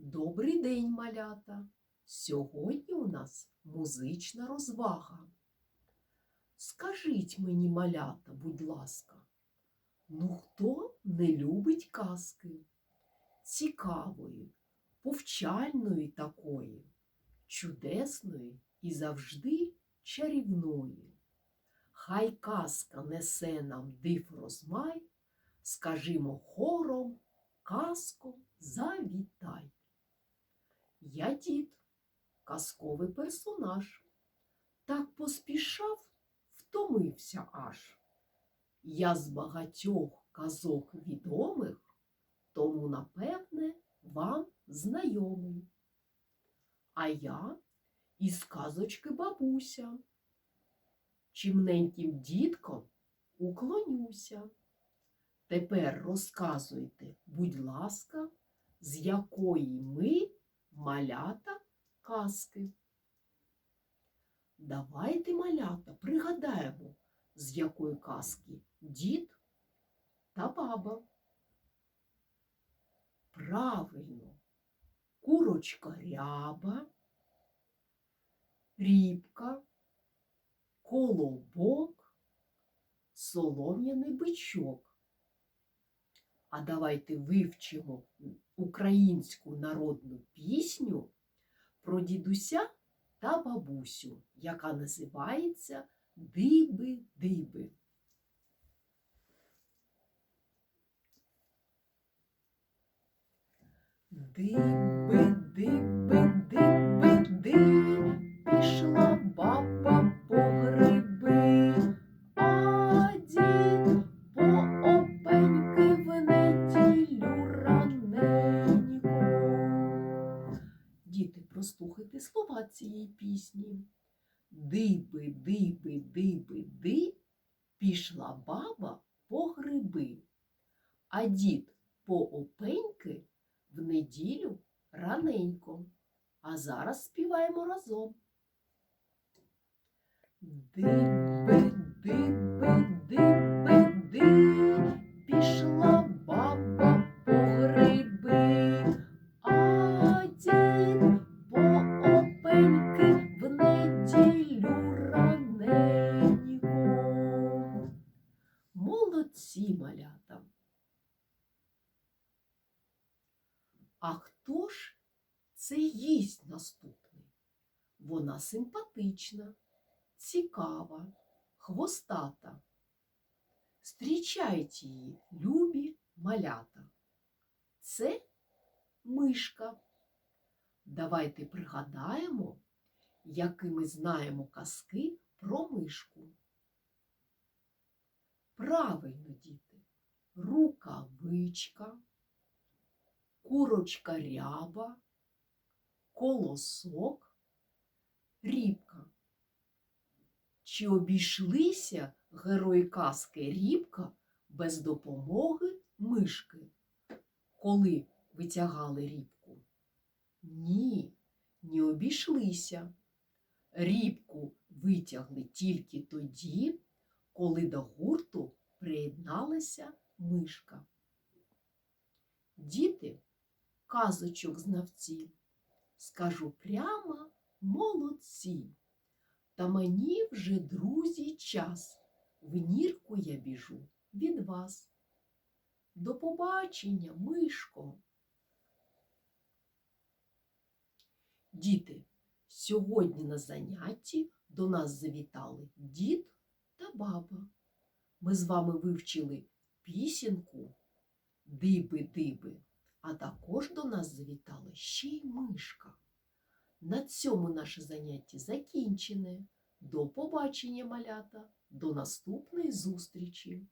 Добрий день, малята! Сьогодні у нас музична розвага. Скажіть мені, малята, будь ласка, ну хто не любить казки? Цікавої, повчальної такої, чудесної і завжди чарівної. Хай казка несе нам див розмай, скажімо хором, казко завітай. Я дід, казковий персонаж. Так поспішав, втомився аж. Я з багатьох казок відомих, тому, напевне, вам знайомий. А я із казочки бабуся. Чимненьким діткам уклонюся. Тепер розказуйте, будь ласка, з якої ми малята казки. Давайте малята пригадаємо, з якої казки дід та баба. Правильно, курочка ряба, рібка, колобок, солом'яний бичок. А давайте вивчимо українську народну пісню про дідуся та бабусю, яка називається Диби-диби. Диби, Діти, прослухайте слова цієї пісні. Диби, диби, диби, ди, пішла баба по гриби, а дід по опеньки в неділю раненько. А зараз співаємо разом. Диби, диби, А хто ж це їсть наступний? Вона симпатична, цікава, хвостата. Зустрічайте її, любі малята. Це мишка. Давайте пригадаємо, які ми знаємо казки про мишку. Правильно, діти, рукавичка, курочка ряба, колосок, рібка. Чи обійшлися герої казки рібка без допомоги мишки, коли витягали рібку? Ні, не обійшлися. Рібку витягли тільки тоді, коли до гурту приєдналася мишка. Діти, казочок знавці, скажу прямо молодці. Та мені вже, друзі, час. В нірку я біжу від вас. До побачення, мишко. Діти, сьогодні на занятті до нас завітали дід та баба. Ми з вами вивчили пісенку Диби-диби, а також до нас завітала ще й мишка. На цьому наше заняття закінчене. До побачення, малята, до наступної зустрічі!